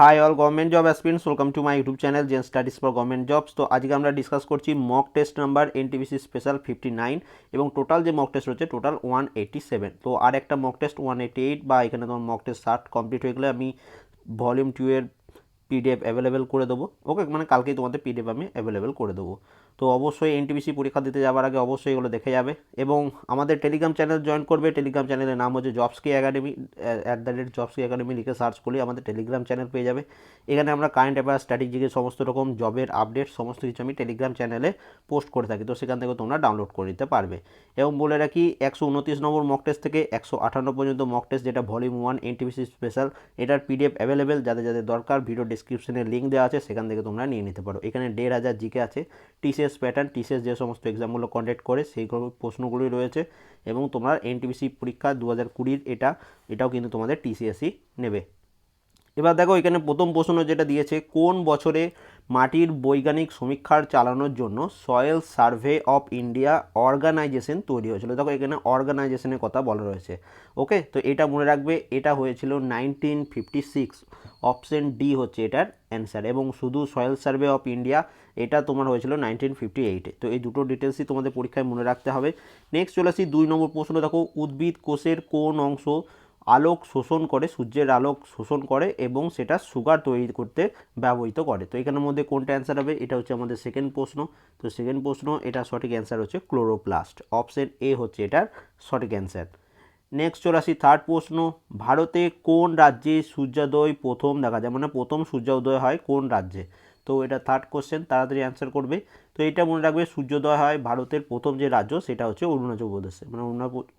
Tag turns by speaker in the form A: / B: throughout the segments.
A: Hi all, government job aspirants, welcome to my YouTube channel gen studies for government jobs. তো আজকে আমরা discuss করছি mock test number NTPC special fifty nine এবং total যে mock test রয়েছে, total one eighty seven. তো আর একটা mock test one eighty eight বা এখানে তোমার মক টেস্ট ষাট কমপ্লিট হয়ে গেলে আমি ভলিউম টু এর পিডিএফ অ্যাভেলেবেল করে দেবো। ওকে মানে কালকেই তোমাদের পিডিএফ আমি অ্যাভেলেবেল করে দেবো। তো অবশ্যই এনটিপিসি পরীক্ষা দিতে যাওয়ার আগে অবশ্যই এগুলো দেখে যাবে। এবং আমাদের টেলিগ্রাম চ্যানেল জয়েন করবে। টেলিগ্রাম চ্যানেলের নাম হচ্ছে জবসকি academy at the rate জবসকি academy লিখে সার্চ করলে আমাদের টেলিগ্রাম চ্যানেল পেয়ে যাবে। এখানে আমরা কারেন্ট অ্যাফেয়ার স্ট্র্যাটেজিকের সমস্ত রকম জবের আপডেট সমস্ত কিছু আমি টেলিগ্রাম চ্যানেলে পোস্ট করে থাকি। তো সেখান থেকে তোমরা ডাউনলোড করে নিতে পারবে। এবং বলে রাখি, একশো উনত্রিশ নম্বর মক টেস্ট থেকে একশো আঠান্ন পর্যন্ত মক টেস্ট যেটা ভলিউম ওয়ান এনটিপিসি স্পেশাল এটার পিডিএফ অ্যাভেলেবেল যাদের যাদের দরকার ভিডিও ডিসক্রিপশনে লিঙ্ক দেওয়া আছে, সেখান থেকে তোমরা নিয়ে নিতে পারো। এখানে দেড় হাজার জিকে আছে। টিসিএস প্যাটার্ন টিসিএস যে সমস্ত এক্সামগুলো কন্ডাক্ট করে সেই প্রশ্নগুলোই রয়েছে এবং তোমরা এনটিপিসি পরীক্ষা দু হাজার কুড়ির এটা, এটাও কিন্তু তোমাদের টিসিএসই নেবে। এবার দেখো এখানে প্রথম প্রশ্ন যেটা দিয়েছে, কোন বছরে মাটির বৈজ্ঞানিক সমীক্ষার চালানোর জন্য soil survey of India organisation তৈরি হয়েছিল? দেখো এখানে অর্গানাইজেশনের কথা বলা রয়েছে। ওকে তো এটা মনে রাখবে, এটা হয়েছিল nineteen fifty six option D হচ্ছে এটার অ্যান্সার এবং শুধু সয়েল সার্ভে অফ ইন্ডিয়া এটা তোমার হয়েছিল নাইনটিন ফিফটি এইটে তো এই দুটো ডিটেলসই তোমাদের পরীক্ষায় মনে রাখতে হবে। নেক্সট চলে আসি, দুই নম্বর প্রশ্ন দেখো, উদ্ভিদ কোষের কোন অংশ আলোক শোষণ করে, সূর্যের আলোক শোষণ করে এবং সেটা সুগার তৈরি করতে ব্যবহৃত করে। তো এখানের মধ্যে কোনটা অ্যান্সার হবে? এটা হচ্ছে আমাদের সেকেন্ড প্রশ্ন। তো সেকেন্ড প্রশ্ন, এটা সঠিক অ্যান্সার হচ্ছে ক্লোরোপ্লাস্ট অপশন এ হচ্ছে এটার সঠিক অ্যান্সার নেক্সট চলে আসি থার্ড প্রশ্ন। ভারতে কোন রাজ্যে সূর্যোদয় প্রথম দেখা যায়? মানে প্রথম সূর্যোদয় হয় কোন রাজ্যে? তো এটা থার্ড কোশ্চেন তাড়াতাড়ি অ্যান্সার করবে। তো এটা মনে রাখবে, সূর্যোদয় হয় ভারতের প্রথম যে রাজ্য, সেটা হচ্ছে অরুণাচল প্রদেশে। মানে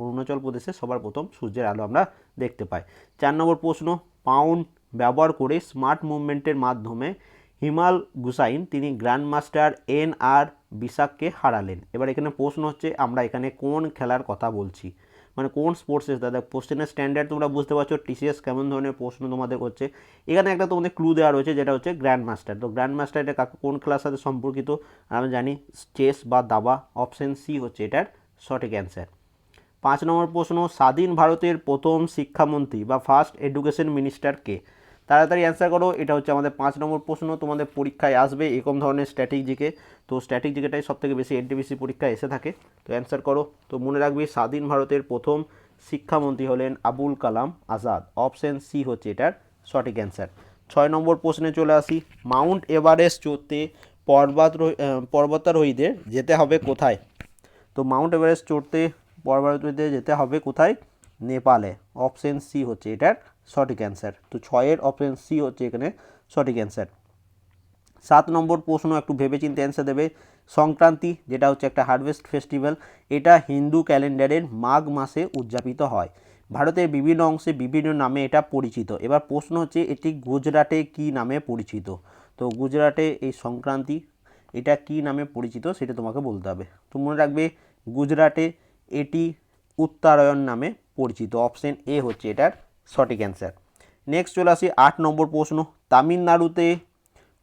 A: অরুণাচল প্রদেশে সবার প্রথম সূর্যের আলো আমরা দেখতে পাই। চার নম্বর প্রশ্ন পাউন্ড ব্যবহার করে স্মার্ট মুভমেন্টের মাধ্যমে হিমাল গুসাইন, তিনি গ্র্যান্ড মাস্টার এন আর বিশাককে হারালেন। এবার এখানে প্রশ্ন হচ্ছে, আমরা এখানে কোন খেলার কথা বলছি? মানে কোন স্পোর্টসের দাদা? কোশ্চেনের স্ট্যান্ডার্ড তোমরা বুঝতে পারছ টিসিএস কেমন ধরনের প্রশ্ন তোমাদের করছে এখানে একটা তোমাদের ক্লু দেওয়া রয়েছে, যেটা হচ্ছে গ্র্যান্ড মাস্টার তো গ্র্যান্ড মাস্টার এটা কাকে- কোন ক্লাস সাথে সম্পর্কিত? আমরা জানি চেস বা দাবা অপশন সি হচ্ছে এটার সঠিক অ্যান্সার পাঁচ নম্বর প্রশ্ন, স্বাধীন ভারতের প্রথম শিক্ষামন্ত্রী বা ফার্স্ট এডুকেশন মিনিস্টার কে? তাড়াতাড়ি অ্যান্সার করো। এটা হচ্ছে আমাদের পাঁচ নম্বর প্রশ্ন তোমাদের পরীক্ষায় আসবে এরকম ধরনের স্ট্র্যাটেজিকে তো স্ট্র্যাটেজিকেটাই সব থেকে বেশি এনটিপিসি পরীক্ষায় এসে থাকে। তো অ্যান্সার করো। তো মনে রাখবি স্বাধীন ভারতের প্রথম শিক্ষামন্ত্রী হলেন আবুল কালাম আজাদ। অপশন সি হচ্ছে এটার সঠিক অ্যান্সার ছয় নম্বর প্রশ্নে চলে আসি। মাউন্ট এভারেস্ট চড়তে পর্বতারোহী আহ, পর্বতারোহীদের যেতে হবে কোথায়? তো মাউন্ট এভারেস্ট চড়তে পর্বতারোহীদের যেতে হবে কোথায়? নেপালে। অপশন সি হচ্ছে এটার সঠিক অ্যান্সার। তো ছয়ের অপশন সি হচ্ছে এখানে সঠিক অ্যান্সার। সাত নম্বর প্রশ্ন একটু ভেবেচিন্তে অ্যান্সার দেবে। সংক্রান্তি, যেটা হচ্ছে একটা হারভেস্ট ফেস্টিভ্যাল, এটা হিন্দু ক্যালেন্ডারের মাঘ মাসে উদযাপিত হয়। ভারতের বিভিন্ন অংশে বিভিন্ন নামে এটা পরিচিত। এবার প্রশ্ন হচ্ছে, এটি গুজরাটে কি নামে পরিচিত? তো গুজরাটে এই সংক্রান্তি, এটা কি নামে পরিচিত সেটা তোমাকে বলতে হবে। তো মনে রাখবে, গুজরাটে এটি উত্তরায়ণ নামে পরিচিত। অপশন এ হচ্ছে এটার সঠিক অ্যান্সার নেক্সট চলে আসি আট নম্বর প্রশ্ন। তামিলনাড়ুতে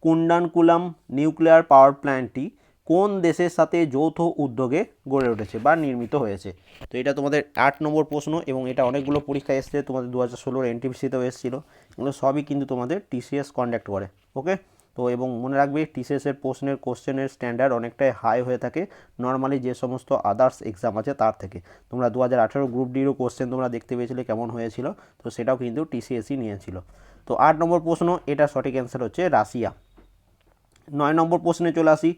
A: কুন্ডানকুলাম নিউক্লিয়ার পাওয়ার প্ল্যান্টটি কোন দেশের সাথে যৌথ উদ্যোগে গড়ে উঠেছে বা নির্মিত হয়েছে? তো এটা তোমাদের আট নম্বর প্রশ্ন এবং এটা অনেকগুলো পরীক্ষা এসছে, তোমাদের দু হাজার ষোলোর এনটিপিসিতেও এসেছিল। এগুলো সবই কিন্তু তোমাদের টিসিএস কন্ডাক্ট করে ওকে তো এবং মনে রাখবে টিসিএসের প্রশ্নের কোশ্চেনের স্ট্যান্ডার্ড অনেকটাই হাই হয়ে থাকে। নর্মালি যে সমস্ত আদার্স এক্সাম আছে তার থেকে। তোমরা দু হাজার আঠেরো গ্রুপ ডিরও কোশ্চেন তোমরা দেখতে পেয়েছিলে কেমন হয়েছিল, তো সেটাও কিন্তু টিসিএসই নিয়েছিল। তো আট নম্বর প্রশ্ন, এটা সঠিক অ্যান্সার হচ্ছে রাশিয়া। নয় নম্বর প্রশ্নে চলে আসি,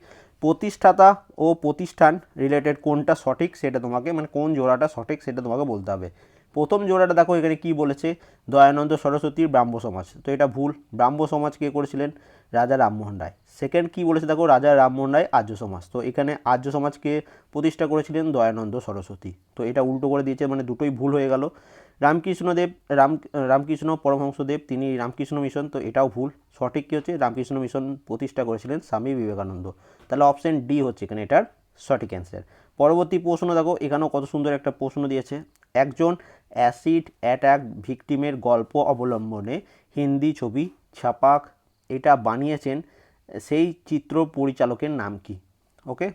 A: প্রতিষ্ঠাতা ও প্রতিষ্ঠান রিলেটেড কোনটা সঠিক সেটা তোমাকে মানে কোন জোড়াটা সঠিক সেটা তোমাকে বলতে হবে। প্রথম জোড়াটা দেখো, এখানে কি বলেছে? দয়ানন্দ সরস্বতীর ব্রাহ্ম সমাজ। তো এটা ভুল। ব্রাহ্ম সমাজ কে করেছিলেন? রাজা রামমোহন রায়। সেকেন্ড কি বলেছে দেখো? রাজা রামমোহন রায় আর্য সমাজ। তো এখানে আর্য সমাজকে প্রতিষ্ঠা করেছিলেন দয়ানন্দ সরস্বতী। তো এটা উল্টো করে দিয়েছে মানে দুটোই ভুল হয়ে গেল। রামকৃষ্ণদেব রাম, রামকৃষ্ণ পরমহংসদেব তিনি রামকৃষ্ণ মিশন, তো এটাও ভুল। সঠিক কী হচ্ছে? রামকৃষ্ণ মিশন প্রতিষ্ঠা করেছিলেন স্বামী বিবেকানন্দ। তাহলে অপশন ডি হচ্ছে এখানে এটার সঠিক অ্যান্সার পরবর্তী প্রশ্ন দেখো, এখানেও কত সুন্দর একটা প্রশ্ন দিয়েছে। একজন অ্যাসিড অ্যাটাক ভিকটিমের গল্প অবলম্বনে হিন্দি ছবি ছাপাক এটা বানিয়েছেন, সেই চিত্র পরিচালকের নাম কি? ওকে?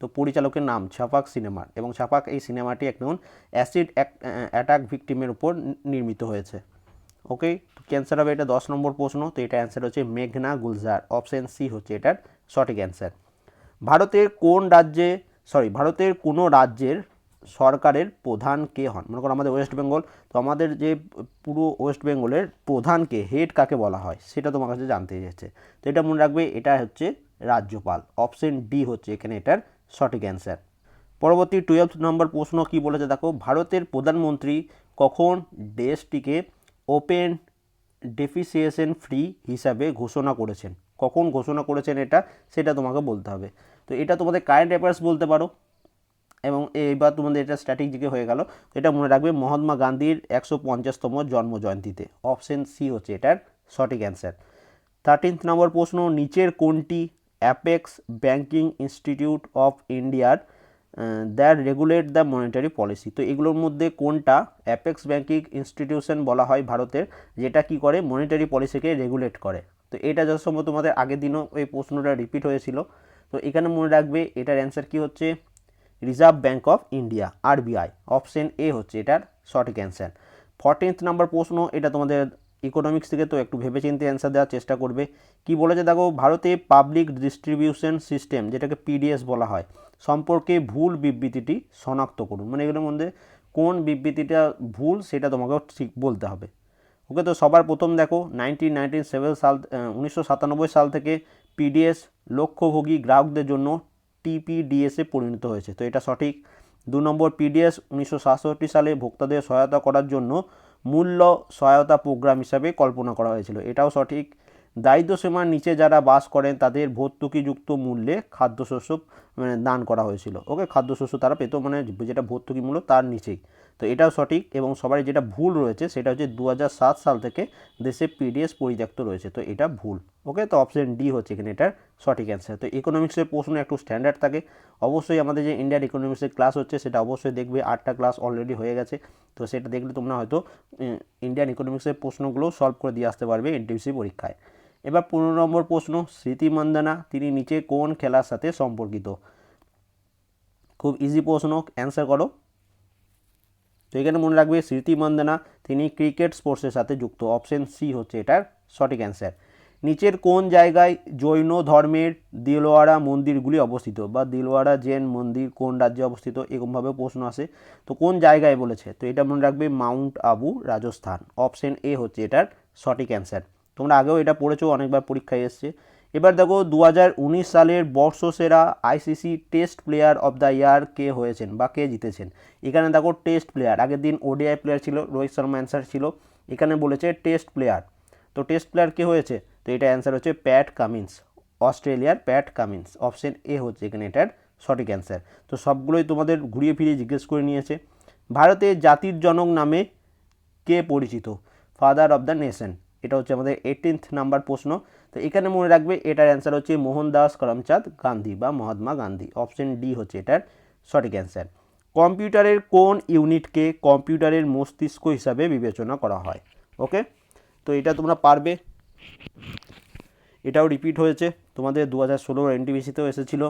A: তো পরিচালকের নাম ছাপাক সিনেমার এবং ছাপাক এই সিনেমাটি একদম অ্যাসিড অ্যাটাক ভিকটিমের উপর নির্মিত হয়েছে। ওকে? ক্যান্সার হবে এটা দশ নম্বর প্রশ্ন, তো এটা অ্যান্সার হচ্ছে মেঘনা গুলজার, অপশন সি হচ্ছে এটার সঠিক অ্যান্সার। ভারতের কোন রাজ্যে, সরি, ভারতের কোনো রাজ্যের সরকারের প্রধান কে হন? মনে করো আমাদের ওয়েস্ট বেঙ্গল তো আমাদের যে পুরো ওয়েস্ট বেঙ্গলের প্রধানকে হেড কাকে বলা হয়, সেটা তোমার কাছে জানতে চাইছে তো এটা মনে রাখবে, এটা হচ্ছে রাজ্যপাল। অপশন ডি হচ্ছে এখানে এটার সঠিক অ্যান্সার পরবর্তী টুয়েলভ নম্বর প্রশ্ন কি বলেছে? দেখো, ভারতের প্রধানমন্ত্রী কখন দেশটিকে ওপেন ডেফিসিয়েশন ফ্রি হিসাবে ঘোষণা করেছেন? কখন ঘোষণা করেছেন এটা, সেটা তোমাকে বলতে হবে। তো এটা তোমাদের কারেন্ট অ্যাফেয়ার্স বলতে পারো। এবং এইবার তোমাদের এটা স্ট্র্যাটেজিকে হয়ে গেল। এটা মনে রাখবে মহাত্মা গান্ধীর একশো পঞ্চাশতম জন্ম জয়ন্তীতে অপশন সি হচ্ছে এটার সঠিক অ্যান্সার থার্টিন্থ নম্বর প্রশ্ন, নিচের কোনটি অ্যাপেক্স ব্যাংকিং ইনস্টিটিউট অফ ইন্ডিয়ার that regulate the monetary policy তো এগুলোর মধ্যে কোনটা অ্যাপেক্স ব্যাংকিং ইনস্টিটিউশন বলা হয় ভারতের, যেটা কি করে? মনিটারি পলিসিকে রেগুলেট করে। তো এটা যথাসম্ভব তোমাদের আগের দিনও এই প্রশ্নটা রিপিট হয়েছিল। তো এখানে মনে রাখবে এটার অ্যান্সার কি হচ্ছে? Reserve bank of India RBI option A হচ্ছে এটার সঠিক অ্যান্সার ফর্টিন্থ নাম্বার প্রশ্ন, এটা তোমাদের ইকোনমিক্স থেকে তো একটু ভেবেচিন্তে অ্যান্সার দেওয়ার চেষ্টা করবে। কি বলেছে? দেখো, ভারতে পাবলিক ডিস্ট্রিবিউশন সিস্টেম যেটাকে পিডিএস বলা হয়, সম্পর্কে ভুল বিবৃতিটি শনাক্ত করুন। মানে এগুলোর মধ্যে কোন বিবৃতিটা ভুল, সেটা তোমাকে ঠিক বলতে হবে। ওকে, তো সবার প্রথম দেখো নাইনটিন নাইনটিন সেভেন সাল উনিশশো সাতানব্বই সাল থেকে পিডিএস লক্ষ্যভোগী গ্রাহকদের জন্য টিপিডিএসে পরিণত হয়েছে। তো এটা সঠিক। দু নম্বর পিডিএস উনিশশো সাতষট্টি সালে ভোক্তাদের সহায়তা করার জন্য মূল্য সহায়তা প্রোগ্রাম হিসাবে কল্পনা করা হয়েছিল। এটাও সঠিক। দারিদ্র সীমার নিচে যারা বাস করেন, তাদের ভর্তুকিযুক্ত মূল্যে খাদ্যশস্য মানে দান করা হয়েছিল। ওকে খাদ্যশস্য তারা পেত মানে যেটা ভর্তুকি মূল্য তার নিচেই। তো এটাও সঠিক এবং সবারই যেটা ভুল রয়েছে সেটা হচ্ছে দু হাজার সাত সাল থেকে দেশে পিডিএস পরিত্যক্ত রয়েছে। তো এটা ভুল। ওকে? তো অপশন ডি হচ্ছে এখানে এটার সঠিক অ্যান্সার তো ইকোনমিক্সের প্রশ্ন একটু স্ট্যান্ডার্ড থাকে। অবশ্যই আমাদের যে ইন্ডিয়ান ইকোনমিক্সের ক্লাস হচ্ছে সেটা অবশ্যই দেখবে। আটটা ক্লাস অলরেডি হয়ে গেছে। তো সেটা দেখলে তোমরা হয়তো ইন্ডিয়ান ইকোনমিক্সের প্রশ্নগুলো সলভ করে দিয়ে আসতে পারবে এনটিসি পরীক্ষায়। এবার পনেরো নম্বর প্রশ্ন, স্মৃতি মান্দানা, তিনি নিচে কোন খেলার সাথে সম্পর্কিত? খুব ইজি প্রশ্ন অ্যান্সার করো। তো এখানে মনে রাখবে, স্মৃতি মান্দানা, তিনি ক্রিকেট স্পোর্টসের সাথে যুক্ত। অপশন সি হচ্ছে এটার সঠিক অ্যান্সার নিচের কোন জায়গায় জৈন ধর্মের দিলওয়াড়া মন্দিরগুলি অবস্থিত? বা দিলওয়াড়া জৈন মন্দির কোন রাজ্যে অবস্থিত? এরকমভাবে প্রশ্ন আসে। তো কোন জায়গায় বলেছে? তো এটা মনে রাখবে, mount Abu Rajasthan. Option A হচ্ছে এটার সঠিক অ্যান্সার তোমরা আগেও এটা পড়েছো, অনেকবার পরীক্ষায় এসছে। এবার দেখো দু হাজার উনিশ সালের বর্ষসেরা ICC test player of the year কে হয়েছেন বা কে জিতেছেন? এখানে দেখো, টেস্ট প্লেয়ার। আগের দিন ওডিআই প্লেয়ার ছিল, রোহিত শর্মা অ্যান্সার ছিল। এখানে বলেছে টেস্ট প্লেয়ার। তো টেস্ট প্লেয়ার কে হয়েছে? তো এটা অ্যান্সার হচ্ছে প্যাট কামিন্স, অস্ট্রেলিয়ার প্যাট কামিন্স। অপশন এ হচ্ছে এখানে এটার সঠিক অ্যান্সার তো সবগুলোই তোমাদের ঘুরিয়ে ফিরিয়ে জিজ্ঞেস করে নিয়েছে। ভারতে জাতির জনক নামে কে পরিচিত? ফাদার অফ দ্য নেশন এটা হচ্ছে আমাদের এইটিনথ নাম্বার প্রশ্ন। তো এখানে মনে রাখবে, এটার অ্যান্সার হচ্ছে মোহনদাস করমচাঁদ গান্ধী বা মহাত্মা গান্ধী। অপশন ডি হচ্ছে এটার সঠিক অ্যান্সার কম্পিউটারের কোন ইউনিটকে কম্পিউটারের মস্তিষ্ক হিসাবে বিবেচনা করা হয়? ওকে তো এটা তোমরা পারবে। এটাও রিপিট হয়েছে। তোমাদের দু হাজার ষোলোর এনটিভিসিতেও এসেছিল।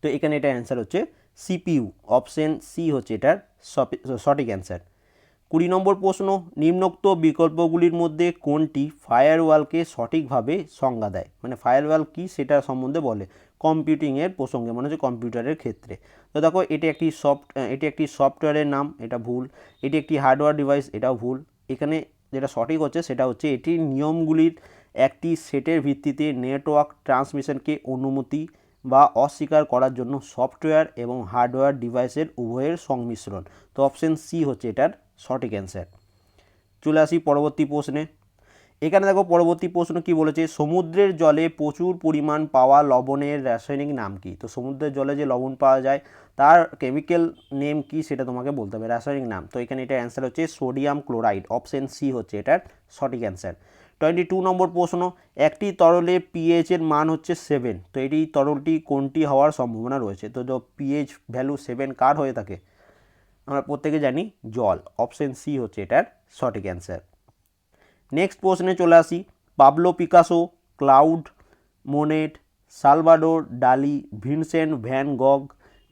A: তো এখানে এটা অ্যান্সার হচ্ছে সিপিইউ অপশন সি হচ্ছে এটার সঠিক অ্যান্সার কুড়ি নম্বর প্রশ্ন, নিম্নোক্ত বিকল্পগুলির মধ্যে কোনটি ফায়ারওয়ালকে সঠিকভাবে সংজ্ঞা দেয়? মানে ফায়ারওয়াল কী সেটা সম্বন্ধে বলে। কম্পিউটিংয়ের প্রসঙ্গে মানে হচ্ছে কম্পিউটারের ক্ষেত্রে। তো দেখো, এটি একটি সফট এটি একটি সফটওয়্যারের নাম, এটা ভুল। এটি একটি হার্ডওয়্যার ডিভাইস এটাও ভুল। এখানে যেটা সঠিক হচ্ছে সেটা হচ্ছে এটির নিয়মগুলির একটি সেটের ভিত্তিতে নেটওয়ার্ক ট্রান্সমিশনকে অনুমতি বা অস্বীকার করার জন্য সফটওয়্যার এবং হার্ডওয়্যার ডিভাইসের উভয়ের সংমিশ্রণ। তো অপশন সি হচ্ছে এটার সঠিক অ্যান্সার চলে আসি পরবর্তী প্রশ্নে। এখানে দেখো পরবর্তী প্রশ্ন কি বলেছে? সমুদ্রের জলে প্রচুর পরিমাণ পাওয়া লবণের রাসায়নিক নাম কি? তো সমুদ্রের জলে যে লবণ পাওয়া যায়, তার কেমিক্যাল নেম কি সেটা তোমাকে বলতে হবে, রাসায়নিক নাম। তো এখানে এটার অ্যান্সার হচ্ছে সোডিয়াম ক্লোরাইড অপশন সি হচ্ছে এটার সঠিক অ্যান্সার টোয়েন্টি টু নম্বর প্রশ্ন, একটি তরলে পিএইচ এর মান হচ্ছে সেভেন তো এটি তরলটি কোনটি হওয়ার সম্ভাবনা রয়েছে? তো পিএইচ ভ্যালু সেভেন কার হয়ে থাকে আমরা প্রত্যেকে জানি জল অপশন সি হচ্ছে এটার সঠিক অ্যান্সার নেক্সট প্রশ্নে চলে আসি Pablo Picasso Claude Monet Salvador Dali Vincent Van গগ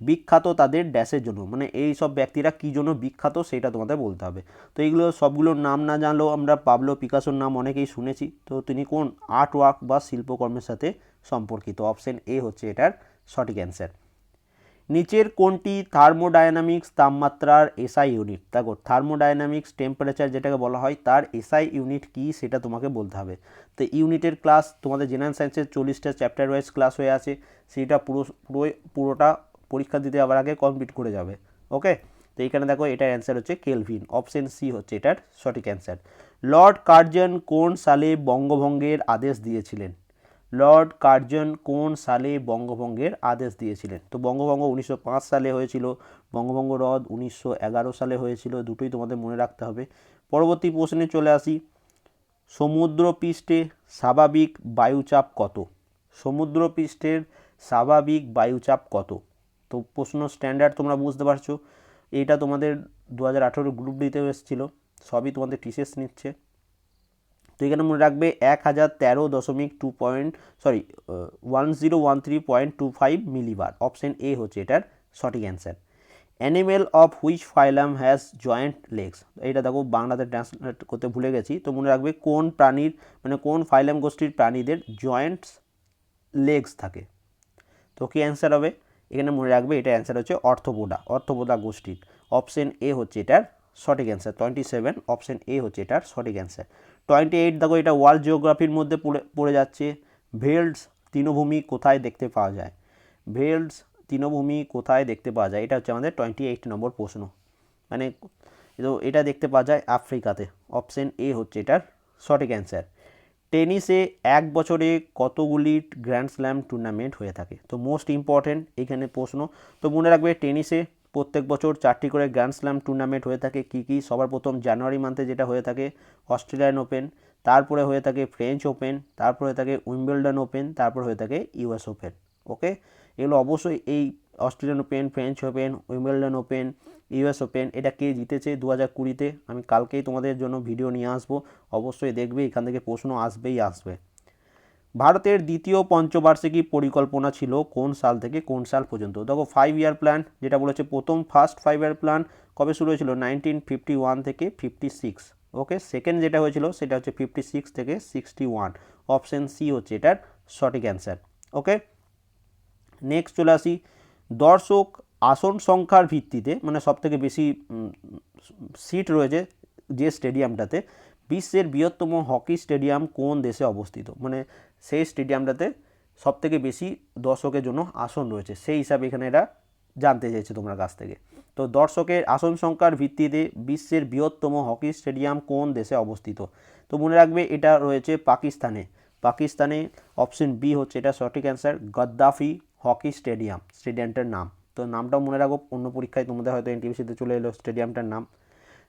A: বিখ্যাত তাদের ড্যাশের জন্য মানে এই সব ব্যক্তিরা কী জন্য বিখ্যাত সেটা তোমাদের বলতে হবে। তো এইগুলো সবগুলোর নাম না জানলেও আমরা পাবলো পিকাসোর নাম অনেকেই শুনেছি, তো তিনি কোন আর্ট ওয়ার্ক বা শিল্পকর্মের সাথে সম্পর্কিত? অপশন এ হচ্ছে এটার সঠিক অ্যান্সার নিচের কোনটি থার্মোডায়নামিক্স তাপমাত্রার এসআই ইউনিট? দেখো থার্মোডায়নামিক্স টেম্পারেচার যেটাকে বলা হয়, তার এসআই ইউনিট কী সেটা তোমাকে বলতে হবে। তো ইউনিটের ক্লাস তোমাদের জেনারেল সায়েন্সের চল্লিশটা চ্যাপ্টার ওয়াইজ ক্লাস হয়ে আছে সেটা পুরো পুরো, পুরোটা পরীক্ষা দিতে আবার আগে কমপ্লিট করে যাবে ওকে তো এইখানে দেখো, এটার অ্যান্সার হচ্ছে কেলভিন অপশন সি হচ্ছে এটার সঠিক অ্যান্সার লর্ড কার্জন কোন সালে বঙ্গভঙ্গের আদেশ দিয়েছিলেন? লর্ড কার্জন কোন সালে বঙ্গভঙ্গের আদেশ দিয়েছিলেন? তো বঙ্গভঙ্গ উনিশশো পাঁচ সালে হয়েছিল, বঙ্গভঙ্গ রদ উনিশশো সালে হয়েছিল, দুটোই তোমাদের মনে রাখতে হবে। পরবর্তী প্রশ্নে চলে আসি। সমুদ্রপৃষ্ঠে স্বাভাবিক বায়ুচাপ কত? সমুদ্রপৃষ্ঠের স্বাভাবিক বায়ুচাপ কত? তো প্রশ্ন স্ট্যান্ডার্ড তোমরা বুঝতে পারছ। এটা তোমাদের দু হাজার আঠেরো গ্রুপ ডিতেও এসেছিল। সবই তোমাদের টিসেস নিচ্ছে। তো এখানে মনে রাখবে এক হাজার তেরো দশমিক two point sorry one zero one three point two five millibar option A হচ্ছে এটার সঠিক answer animal of which phylum has joint legs এইটা দেখো বাংলাতে ট্রান্সলেট করতে ভুলে গেছি। তো মনে রাখবে কোন প্রাণীর মানে কোন ফাইলাম গোষ্ঠীর প্রাণীদের জয়েন্টস লেগস থাকে? তো কী অ্যান্সার হবে? এখানে মনে রাখবে এটা অ্যান্সার হচ্ছে অর্থবোডা অর্থবোডা গোষ্ঠীর। অপশন এ হচ্ছে এটার সঠিক answer twenty seven option A হচ্ছে এটার সঠিক অ্যান্সার টোয়েন্টি এইট, দেখো এটা ওয়ার্ল্ড জিওগ্রাফির মধ্যে পড়ে পড়ে যাচ্ছে। ভেল্ডস তৃণভূমি কোথায় দেখতে পাওয়া যায়? ভেল্ডস তৃণভূমি কোথায় দেখতে পাওয়া যায়? এটা হচ্ছে আমাদের টোয়েন্টি এইট নম্বর প্রশ্ন। মানে তো এটা দেখতে পাওয়া যায় আফ্রিকাতে। অপশন এ হচ্ছে এটার সঠিক অ্যান্সার। টেনিসে এক বছরে কতগুলি গ্র্যান্ড স্ল্যাম টুর্নামেন্ট হয়ে থাকে? তো মোস্ট ইম্পর্ট্যান্ট এখানে প্রশ্ন। তো মনে রাখবে টেনিসে প্রত্যেক বছর চারটি করে গ্র্যান্ড স্ল্যাম টুর্নামেন্ট হয়ে থাকে। কী কী? সবার প্রথম জানুয়ারি মান্থে যেটা হয়ে থাকে অস্ট্রেলিয়ান ওপেন তারপরে হয়ে থাকে ফ্রেঞ্চ ওপেন তারপরে হয়ে থাকে উইম্বেলডন ওপেন তারপর হয়ে থাকে ইউএস ওপেন ওকে এগুলো অবশ্যই এই Australian open French open Wimbledon open US open এটা কে জিতেছে দু হাজার কুড়িতে? আমি কালকেই তোমাদের জন্য ভিডিও নিয়ে আসব। অবশ্যই দেখবে, এখান থেকে প্রশ্ন আসবেই আসবে। ভারতের দ্বিতীয় পঞ্চবার্ষিকী পরিকল্পনা ছিল কোন সাল থেকে কোন সাল পর্যন্ত? দেখো ফাইভ ইয়ার প্ল্যান যেটা বলেছে প্রথম ফার্স্ট ফাইভ ইয়ার প্ল্যান কবে শুরু হয়েছিল? নাইনটিন ফিফটি ওয়ান থেকে ফিফটি সিক্স ওকে সেকেন্ড যেটা হয়েছিল, সেটা হচ্ছে ফিফটি সিক্স থেকে সিক্সটি ওয়ান অপশান সি হচ্ছে এটার সঠিক অ্যান্সার ওকে নেক্সট চলে আসি। দর্শক আসন সংখ্যার ভিত্তিতে মানে সবথেকে বেশি সিট রয়েছে যে স্টেডিয়ামটাতে বিশ্বের বৃহত্তম হকি স্টেডিয়াম কোন দেশে অবস্থিত? মানে সেই স্টেডিয়ামটাতে সবথেকে বেশি দর্শকের জন্য আসন রয়েছে। সেই হিসাবে এখানে এরা জানতে চেয়েছে তোমার কাছ থেকে। তো দর্শকের আসন সংখ্যার ভিত্তিতে বিশ্বের বৃহত্তম হকি স্টেডিয়াম কোন দেশে অবস্থিত? তো মনে রাখবে এটা রয়েছে পাকিস্তানে। পাকিস্তানে অপশন বি হচ্ছে এটা সঠিক অ্যান্সার, গদ্দাফি হকি স্টেডিয়াম, স্টেডিয়ামটার নাম। তো নামটাও মনে রাখো, অন্য পরীক্ষায় তোমাদের হয়তো এনটিভিসিতে চলে এলো স্টেডিয়ামটার নাম।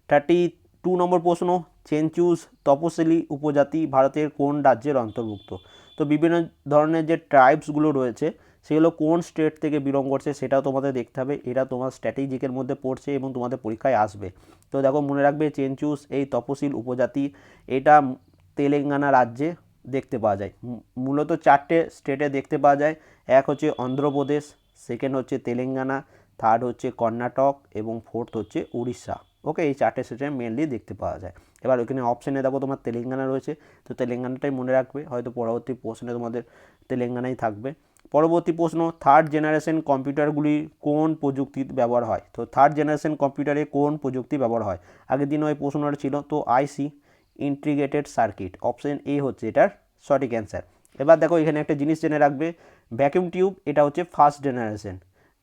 A: থার্টি টু নম্বর প্রশ্ন চেঞ্চুস তপশিলি উপজাতি ভারতের কোন রাজ্যের অন্তর্ভুক্ত? তো বিভিন্ন ধরনের যে ট্রাইবসগুলো রয়েছে, সেগুলো কোন স্টেট থেকে বিলং করছে সেটাও তোমাদের দেখতে হবে। এটা তোমার স্ট্র্যাটেজিকের মধ্যে পড়ছে এবং তোমাদের পরীক্ষায় আসবে। তো দেখো, মনে রাখবে চেঞ্চুস এই তপশিল উপজাতি, এটা তেলেঙ্গানা রাজ্যে দেখতে পাওয়া যায়। মূলত চারটে স্টেটে দেখতে পাওয়া যায়। এক হচ্ছে অন্ধ্রপ্রদেশ সেকেন্ড হচ্ছে তেলেঙ্গানা থার্ড হচ্ছে কর্ণাটক, এবং ফোর্থ হচ্ছে উড়িষ্যা। ওকে, এই চারটে স্টেটে মেনলি দেখতে পাওয়া যায়। এবার ওইখানে অপশানে দেখো তোমার তেলেঙ্গানা রয়েছে, তো তেলেঙ্গানাটাই মনে রাখবে, হয়তো পরবর্তী প্রশ্নে তোমাদের তেলেঙ্গানাই থাকবে। পরবর্তী প্রশ্ন থার্ড জেনারেশন কম্পিউটারগুলি কোন প্রযুক্তির ব্যবহার হয়? তো থার্ড জেনারেশন কম্পিউটারে কোন প্রযুক্তি ব্যবহার হয়? আগের দিন ওই প্রশ্নটা ছিল, তো IC integrated circuit option A হচ্ছে এটার সঠিক অ্যান্সার এবার দেখো এখানে একটা জিনিস জেনে রাখবে ভ্যাকিউম টিউব এটা হচ্ছে ফার্স্ট জেনারেশন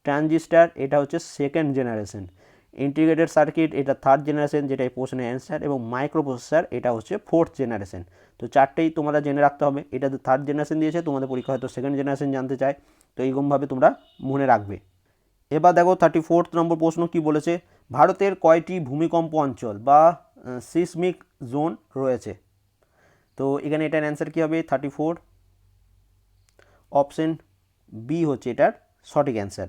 A: ট্রানজিস্টার এটা হচ্ছে সেকেন্ড জেনারেশন ইন্টিগ্রেটেড সার্কিট, এটা থার্ড জেনারেশন যেটা এই প্রশ্নের অ্যান্সার এবং মাইক্রো প্রসেসর এটা হচ্ছে ফোর্থ জেনারেশন তো চারটেই তোমরা জেনে রাখতে হবে। এটা থার্ড জেনারেশন দিয়েছে, তোমাদের পরীক্ষা হয়তো সেকেন্ড জেনারেশন জানতে চায়। তো এইরকমভাবে তোমরা মনে রাখবে। এবার দেখো থার্টি ফোর্থ নম্বর প্রশ্ন কি বলেছে? ভারতের কয়টি ভূমিকম্প অঞ্চল বা সিসমিক জোন রয়েছে? তো এখানে এটার অ্যান্সার কী হবে? থার্টি ফোর অপশন বি হচ্ছে এটার সঠিক অ্যান্সার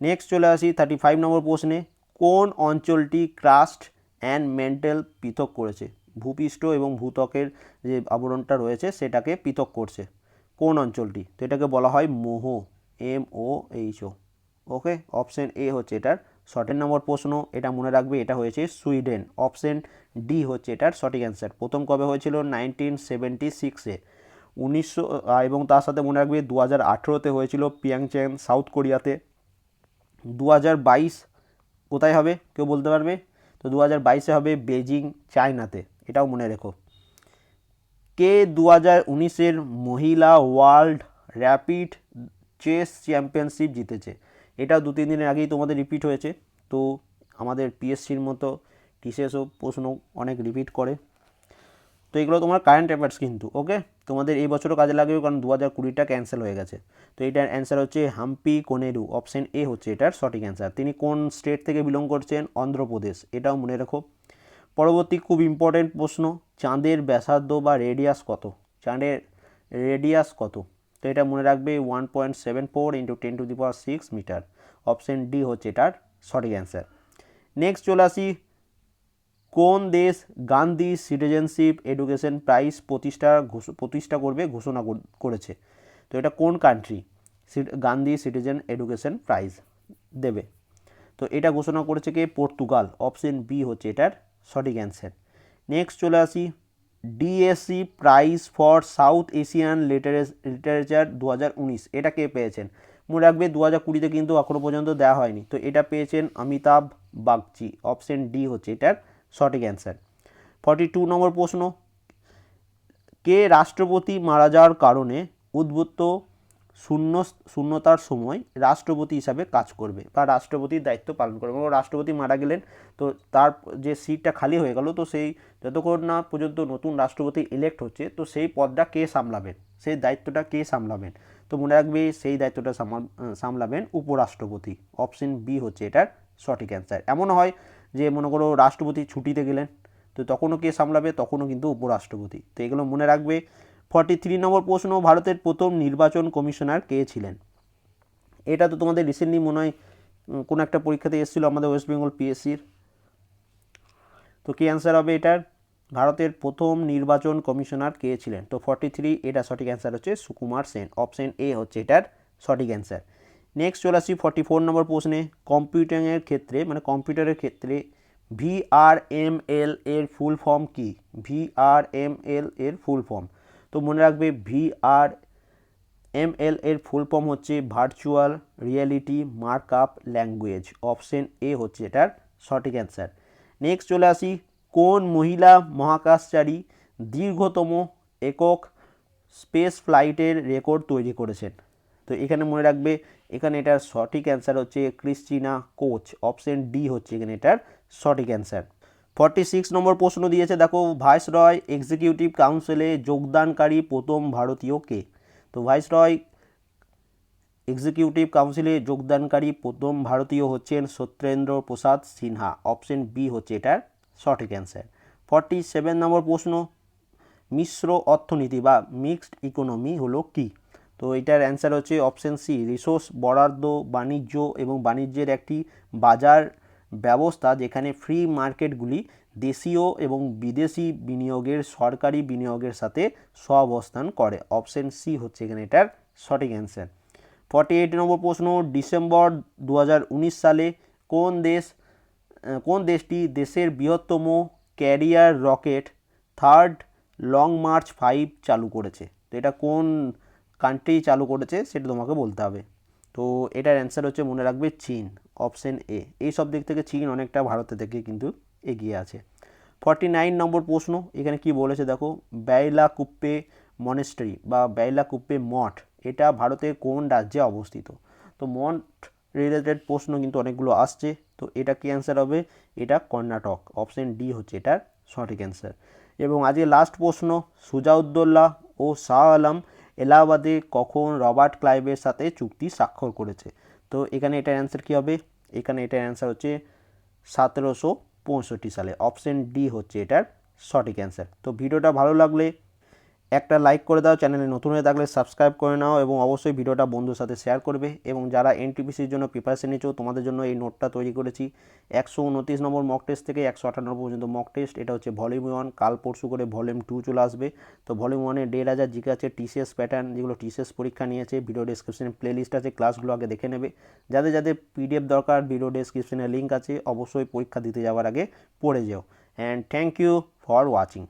A: নেক্সট চলে আসি থার্টি ফাইভ নম্বর প্রশ্নে। কোন অঞ্চলটি ক্রাস্ট অ্যান্ড মেন্টাল পৃথক করেছে? ভূপৃষ্ঠ এবং ভূতকের যে আবরণটা রয়েছে, সেটাকে পৃথক করছে। কোন অঞ্চলটি? তো এটাকে বলা হয় Moho, M O H O. Okay, option A হচ্ছে এটার সঠিক নম্বর প্রশ্ন। এটা মনে রাখবে, এটা হয়েছে সুইডেন। অপশন ডি হচ্ছে এটার সঠিক অ্যান্সার। প্রথম কবে হয়েছিল? নাইনটিন সেভেন্টি সিক্সে। উনিশশো এবং তার সাথে মনে রাখবে দু হাজার আঠেরোতে হয়েছিল পিয়াংচ্যাং সাউথ কোরিয়াতে। দু হাজার বাইশ কোথায় হবে? কেউ বলতে পারবে? তো দু হাজার বাইশে হবে বেজিং চায়নাতে। এটাও মনে রেখো। কে দু হাজার উনিশের মহিলা ওয়ার্ল্ড র্যাপিড চেস চ্যাম্পিয়নশিপ জিতেছে? এটা দু তিন দিনের আগেই তোমাদের রিপিট হয়েছে। তো আমাদের পিএসসির মতো টিসিএসও প্রশ্ন অনেক রিপিট করে। তো এগুলো তোমার কারেন্ট অ্যাফেয়ার্স কিন্তু ওকে তোমাদের এই বছরও কাজে লাগবে কারণ দু হাজার কুড়িটা ক্যান্সেল হয়ে গেছে। তো এটার অ্যান্সার হচ্ছে হাম্পি কোনেরু অপশন এ হচ্ছে এটার সঠিক অ্যান্সার তিনি কোন স্টেট থেকে বিলং করছেন? অন্ধ্রপ্রদেশ, এটাও মনে রাখো। পরবর্তী খুব ইম্পর্টেন্ট প্রশ্ন, চাঁদের ব্যাসার্ধ বা রেডিয়াস কত? চাঁদের রেডিয়াস কত? তো এটা মনে রাখবে one point seven four into ten to the power six metre option D হচ্ছে এটার সঠিক অ্যান্সার নেক্সট চলে আসি কোন দেশ গান্ধী সিটিজেনশিপ এডুকেশন প্রাইজ প্রতিষ্ঠা প্রতিষ্ঠা করবে, ঘোষণা করেছে? তো এটা কোন country Gandhi citizen education prize দেবে। তো এটা ঘোষণা করেছে কে? পর্তুগাল। অপশন বি হচ্ছে এটার সঠিক অ্যান্সার নেক্সট চলে আসি। DSC prize for South Asian literature দু হাজার উনিশ। এটা কে পেয়েছেন? মনে রাখবে দু হাজার কুড়িতে কিন্তু এখনও পর্যন্ত দেওয়া হয়নি। তো এটা পেয়েছেন অমিতাভ বাগচি। অপশন ডি হচ্ছে এটার সঠিক অ্যান্সার। ফর্টি টু নম্বর প্রশ্ন, কে রাষ্ট্রপতি মারা যাওয়ার কারণে উদ্ভূত শূন্য, শূন্যতার সময় রাষ্ট্রপতি হিসাবে কাজ করবে বা রাষ্ট্রপতির দায়িত্ব পালন করবে? রাষ্ট্রপতি মারা গেলেন, তো তার যে সিটটা খালি হয়ে গেল, তো সেই যতক্ষণ না পর্যন্ত নতুন রাষ্ট্রপতি ইলেক্ট হচ্ছে, তো সেই পদটা কে সামলাবেন? সেই দায়িত্বটা কে সামলাবেন? তো মনে রাখবে সেই দায়িত্বটা সামাল সামলাবেন উপরাষ্ট্রপতি। অপশন বি হচ্ছে এটার সঠিক অ্যান্সার এমনও হয় যে মনে করো রাষ্ট্রপতি ছুটিতে গেলেন, তো তখনও কে সামলাবে? তখনও কিন্তু উপরাষ্ট্রপতি। তো এগুলো মনে রাখবে। ফর্টি থ্রি নম্বর প্রশ্ন, ভারতের প্রথম নির্বাচন কমিশনার কে ছিলেন? এটা তো তোমাদের রিসেন্টলি মনে হয় কোনো একটা পরীক্ষাতে এসেছিল আমাদের ওয়েস্ট বেঙ্গল পিএসসির তো কি অ্যান্সার হবে এটার? ভারতের প্রথম নির্বাচন কমিশনার কে ছিলেন? তো ফর্টি থ্রি এটা সঠিক অ্যান্সার হচ্ছে সুকুমার সেন। অপশন এ হচ্ছে এটার সঠিক অ্যান্সার নেক্সট চলে আসি ফর্টি ফোর নম্বর প্রশ্নে কম্পিউটিংয়ের ক্ষেত্রে মানে কম্পিউটারের ক্ষেত্রে ভিআরএমএল এর ফুল ফর্ম কি? ভিআরএমএল এর ফুল ফর্ম তো মনে রাখবে ভি ভিআর এমএল এর ফুল ফর্ম হচ্ছে virtual reality markup language option A হচ্ছে এটার সঠিক অ্যান্সার নেক্সট চলে আসি কোন মহিলা মহাকাশচারী দীর্ঘতম একক স্পেস ফ্লাইটের রেকর্ড তৈরি করেছেন? তো এখানে মনে রাখবে, এখানে এটার সঠিক অ্যান্সার হচ্ছে ক্রিস্টিনা কোচ। অপশন ডি হচ্ছে এখানে এটার সঠিক অ্যান্সার। ফর্টি সিক্স নম্বর প্রশ্ন দিয়েছে, দেখো, ভাইসরয় এক্সিকিউটিভ কাউন্সিলে যোগদানকারী প্রথম ভারতীয় কে? তো ভাইসরয় এক্সিকিউটিভ কাউন্সিলে যোগদানকারী প্রথম ভারতীয় হচ্ছেন সত্যেন্দ্র প্রসাদ সিনহা। অপশন বি হচ্ছে এটার সঠিক অ্যান্সার ফর্টি সেভেন নম্বর প্রশ্ন, মিশ্র অর্থনীতি বা মিক্সড ইকোনমি হলো কি? তো এটার অ্যান্সার হচ্ছে অপশন সি রিসোর্স বরাদ্দ, বাণিজ্য এবং বাণিজ্যের একটি বাজার ব্যবস্থা যেখানে ফ্রি মার্কেটগুলি দেশীয় এবং বিদেশি বিনিয়োগের, সরকারি বিনিয়োগের সাথে সহাবস্থান করে। অপশন সি হচ্ছে এখানে এটার সঠিক অ্যান্সার ফর্টি এইট নম্বর প্রশ্ন, ডিসেম্বর দু হাজার উনিশ সালে কোন দেশ কোন দেশটি দেশের বৃহত্তম carrier rocket third long march five চালু করেছে? তো এটা কোন কান্ট্রি চালু করেছে সেটা তোমাকে বলতে হবে। তো এটার অ্যান্সার হচ্ছে মনে রাখবে চীন অপশন এ এই সব দিক থেকে চীন অনেকটা ভারতের থেকে কিন্তু এগিয়ে আছে। ফর্টি নাইন নম্বর প্রশ্ন, এখানে কি বলেছে দেখো বেইলা কুপ্পে মনেস্ট্রি বা বেইলা কুপ্পে মঠ, এটা ভারতের কোন রাজ্যে অবস্থিত? তো মঠ রিলেটেড প্রশ্ন কিন্তু অনেকগুলো আসছে, তো এটা কি অ্যান্সার হবে? এটা কর্ণাটক অপশন ডি হচ্ছে এটার সঠিক অ্যান্সার এবং আজকে লাস্ট প্রশ্ন সুজাউদ্দৌল্লা ও শাহ আলম এলাহাবাদে কখন রবার্ট ক্লাইভের সাথে চুক্তি স্বাক্ষর করেছে? তো এখানে এটার অ্যান্সার কী হবে? এখানে এটার অ্যান্সার হচ্ছে সতেরোশো পঁয়ষট্টি সালে অপশন ডি হচ্ছে এটার সঠিক অ্যান্সার তো ভিডিওটা ভালো লাগলে একটা লাইক করে দাও চ্যানেলে নতুন হয়ে থাকলে সাবস্ক্রাইব করে নাও এবং অবশ্যই ভিডিওটা বন্ধুর সাথে শেয়ার করবে এবং যারা এনটিপিসির জন্য প্রিপারেশন নিচ্ছ তোমাদের জন্য এই নোটটা তৈরি করেছি। একশো উনত্রিশ নম্বর মক টেস্ট থেকে একশো আটান্ন পর্যন্ত মক টেস্ট এটা হচ্ছে ভলিউম ওয়ান কাল পরশু করে ভলিউম টু চলে আসবে। তো ভলিউম ওয়ানে দেড় হাজার জিকে আছে টিসিএস প্যাটার্ন যেগুলো টিসিএস পরীক্ষা নিয়েছে ভিডিও ডিসক্রিপশনে প্লে লিস্ট আছে ক্লাসগুলো আগে দেখে নেবে। যাদের যাদের পিডিএফ দরকার ভিডিও ডিসক্রিপশনে লিঙ্ক আছে, অবশ্যই পরীক্ষা দিতে যাওয়ার আগে পড়ে যাও। And thank you for watching